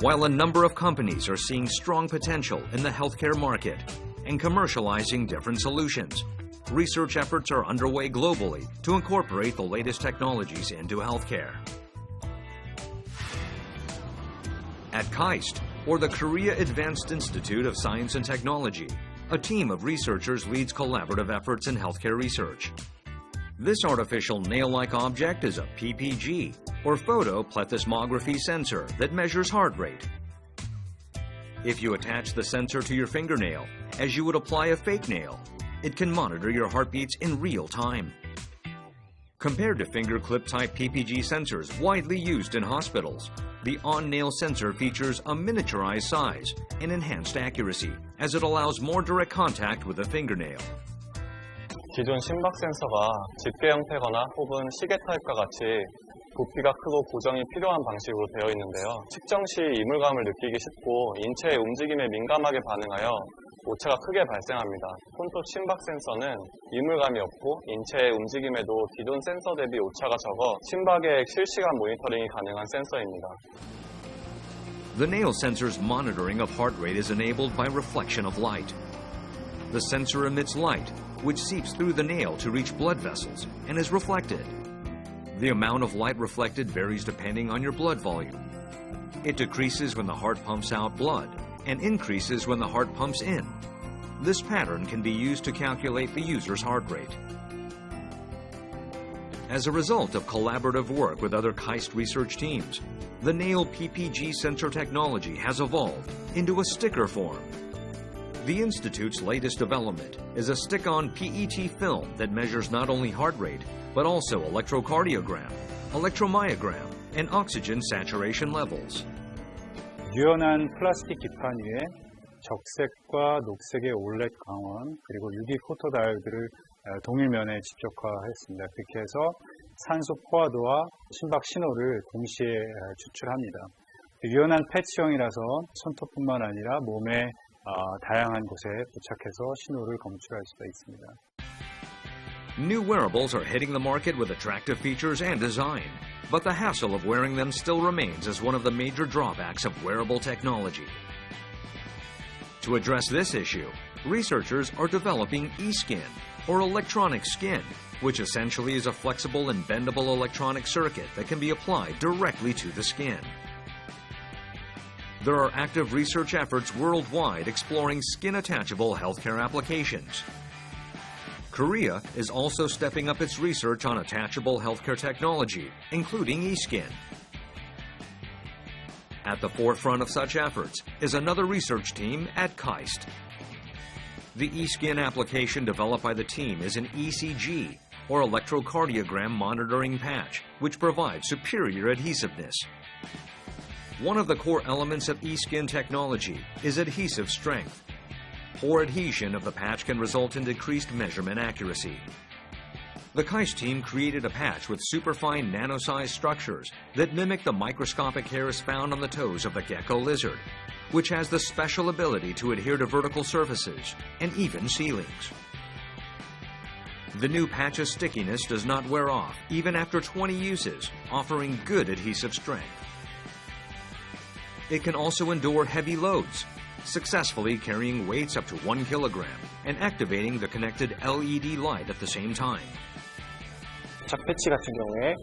While a number of companies are seeing strong potential in the healthcare market and commercializing different solutions, research efforts are underway globally to incorporate the latest technologies into healthcare. At KAIST, or the Korea Advanced Institute of Science and Technology, a team of researchers leads collaborative efforts in healthcare research. This artificial nail-like object is a PPG, or photoplethysmography sensor that measures heart rate. If you attach the sensor to your fingernail, as you would apply a fake nail, it can monitor your heartbeats in real time. Compared to finger clip type PPG sensors widely used in hospitals, the on-nail sensor features a miniaturized size and enhanced accuracy as it allows more direct contact with the fingernail. 기존 심박 센서가 집게 형태거나 혹은 시계 타입과 같이 부피가 크고 고정이 필요한 방식으로 되어 있는데요. 측정 시 이물감을 느끼기 쉽고 인체의 움직임에 민감하게 반응하여 오차가 크게 발생합니다. 손톱 심박 센서는 이물감이 없고 인체의 움직임에도 기존 센서 대비 오차가 적어 심박의 실시간 모니터링이 가능한 센서입니다. The nail sensor's monitoring of heart rate is enabled by reflection of light. The sensor emits light, which seeps through the nail to reach blood vessels and is reflected. The amount of light reflected varies depending on your blood volume. It decreases when the heart pumps out blood and increases when the heart pumps in. This pattern can be used to calculate the user's heart rate. As a result of collaborative work with other KAIST research teams, the nail PPG sensor technology has evolved into a sticker form. The Institute's latest development is a stick-on PET film that measures not only heart rate, but also electrocardiogram, electromyogram, and oxygen saturation levels. 유연한 플라스틱 기판 위에 적색과 녹색의 올렛 광원 그리고 유리 포토 다이오드를 어, 동일면에 직접화했습니다. 그렇게 해서 산소 포화도와 심박 신호를 동시에 어, 추출합니다. 유연한 패치형이라서 손톱뿐만 아니라 몸의 어, 다양한 곳에 부착해서 신호를 검출할 수가 있습니다. New wearables are hitting the market with attractive features and design, but the hassle of wearing them still remains as one of the major drawbacks of wearable technology. To address this issue, researchers are developing eSkin, or electronic skin, which essentially is a flexible and bendable electronic circuit that can be applied directly to the skin. There are active research efforts worldwide exploring skin attachable healthcare applications. Korea is also stepping up its research on attachable healthcare technology, including eSkin. At the forefront of such efforts is another research team at KAIST. The eSkin application developed by the team is an ECG, or electrocardiogram monitoring patch, which provides superior adhesiveness. One of the core elements of eSkin technology is adhesive strength. Poor adhesion of the patch can result in decreased measurement accuracy. The KAIST team created a patch with superfine nano-sized structures that mimic the microscopic hairs found on the toes of the gecko lizard, which has the special ability to adhere to vertical surfaces and even ceilings. The new patch's stickiness does not wear off even after 20 uses, offering good adhesive strength. It can also endure heavy loads, successfully carrying weights up to 1 kilogram and activating the connected LED light at the same time. 접착 패치 같은 경우에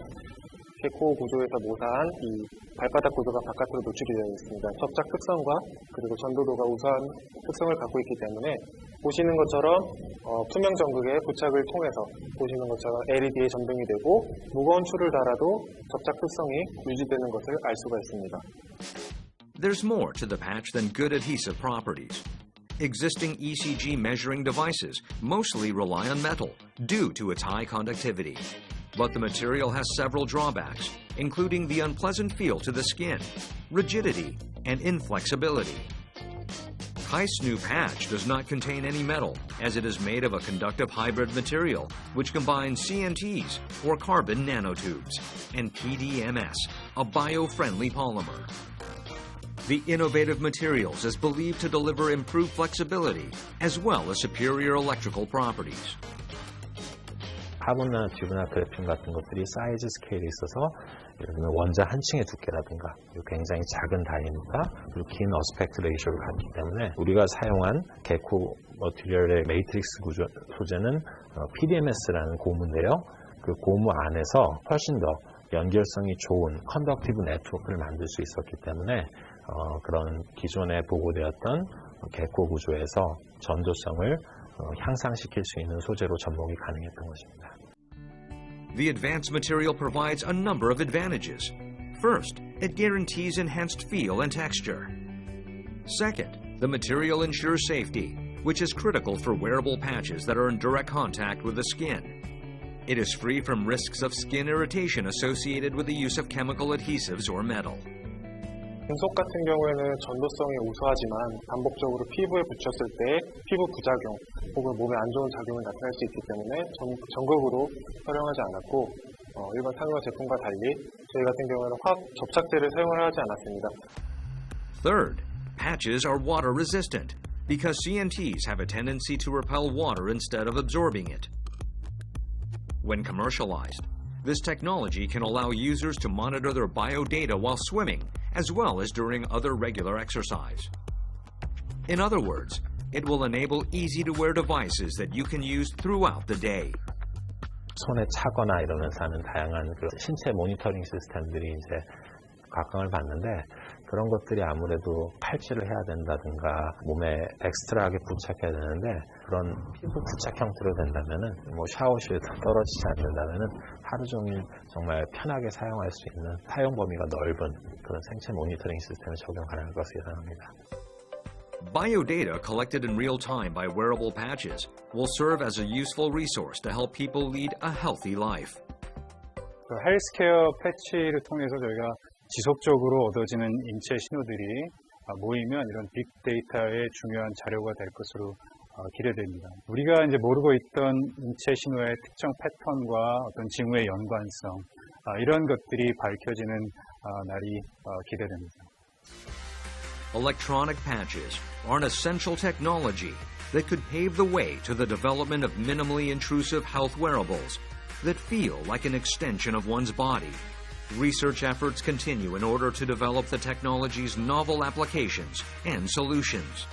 개코 구조에서 모사한 이 발바닥 구조가 바깥으로 노출이 되어 있습니다. 접착 특성과 그리고 전도도가 우수한 특성을 갖고 있기 때문에 보시는 것처럼 어, 투명 전극의 부착을 통해서 보시는 것처럼 LED에 전등이 되고 무거운 줄을 달아도 접착 특성이 유지되는 것을 알 수가 있습니다. There's more to the patch than good adhesive properties. Existing ECG measuring devices mostly rely on metal due to its high conductivity. But the material has several drawbacks, including the unpleasant feel to the skin, rigidity, and inflexibility. KAIST's new patch does not contain any metal, as it is made of a conductive hybrid material which combines CNTs, or carbon nanotubes, and PDMS, a bio-friendly polymer. The innovative materials is believed to deliver improved flexibility as well as superior electrical properties. 카본이나 튜브나 그래핀 같은 것들이 사이즈 스케일이 있어서 예를 들면 원자 한 층의 두께라든가 굉장히 작은 다이아미터 그리고 긴 어스펙트 레이쇼를 갖기 때문에 우리가 사용한 개코 머티리얼의 메이트릭스 구조 소재는 어, PDMS라는 고무인데요. 그 고무 안에서 훨씬 더 연결성이 좋은 컨덕티브 네트워크를 만들 수 있었기 때문에 어, 그런 기존에 보고되었던 개코 구조에서 전도성을 어, 향상시킬 수 있는 소재로 접목이 가능했던 것입니다. The advanced material provides a number of advantages. First, it guarantees enhanced feel and texture. Second, the material ensures safety, which is critical for wearable patches that are in direct contact with the skin. It is free from risks of skin irritation associated with the use of chemical adhesives or metal. 금속 같은 경우에는 전도성이 우수하지만 반복적으로 피부에 붙였을 때 피부 부작용 혹은 몸에 안 좋은 작용을 나타낼 수 있기 때문에 전, 전극으로 활용하지 않았고 어, 일반 상용화 제품과 달리 저희 같은 경우에는 화학 접착제를 사용을 하지 않았습니다. Third, patches are water resistant because CNTs have a tendency to repel water instead of absorbing it. When commercialized, this technology can allow users to monitor their biodata while swimming as well as during other regular exercise. In other words, it will enable easy to wear devices that you can use throughout the day. 손에 차거나 이러면서 하는 다양한 그 신체 모니터링 시스템들이 이제 각광을 받는데 그런 것들이 아무래도 팔찌를 해야 된다든가 몸에 엑스트라하게 부착해야 되는데 그런 피부 부착 형태로 된다면은 뭐 샤워실에 떨어지지 않는다면은 하루 종일 정말 편하게 사용할 수 있는 사용 범위가 넓은 그런 생체 모니터링 시스템을 적용 가능할 것으로 예상합니다. Biodata collected in real time by wearable patches will serve as a useful resource to help people lead a healthy life. 그 헬스케어 패치를 통해서 저희가 지속적으로 얻어지는 인체 신호들이 아, 모이면 이런 빅데이터의 중요한 자료가 될 것으로 어, 기대됩니다. 우리가 이제 모르고 있던 인체 신호의 특정 패턴과 어떤 징후의 연관성 아, 이런 것들이 밝혀지는 아, 날이 어, 기대됩니다. Electronic patches are an essential technology that could pave the way to the development of minimally intrusive health wearables that feel like an extension of one's body. Research efforts continue in order to develop the technology's novel applications and solutions.